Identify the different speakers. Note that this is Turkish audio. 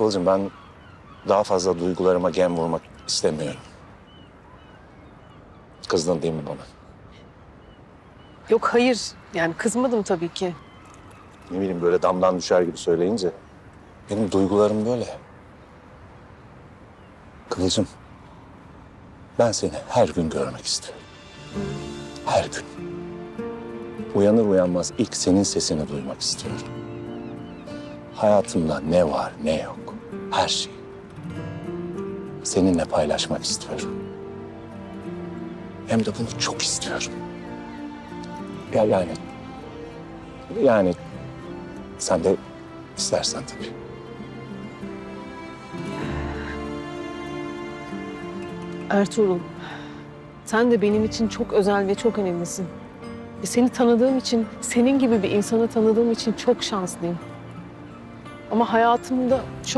Speaker 1: Kıvılcım ben daha fazla duygularıma gem vurmak istemiyorum. Kızdın değil mi bana?
Speaker 2: Yok hayır. Yani kızmadım tabii ki.
Speaker 1: Ne bileyim böyle damdan düşer gibi söyleyince. Benim duygularım böyle. Kıvılcım. Ben seni her gün görmek istiyorum. Her gün. Uyanır uyanmaz ilk senin sesini duymak istiyorum. Hayatımda ne var ne yok. Her şeyi. Seninle paylaşmak istiyorum. Hem de bunu çok istiyorum. Ya yani yani sen de istersen tabii.
Speaker 2: Ertuğrul, sen de benim için çok özel ve çok önemlisin. E, Seni tanıdığım için, senin gibi bir insanı tanıdığım için çok şanslıyım. Ama hayatımda şu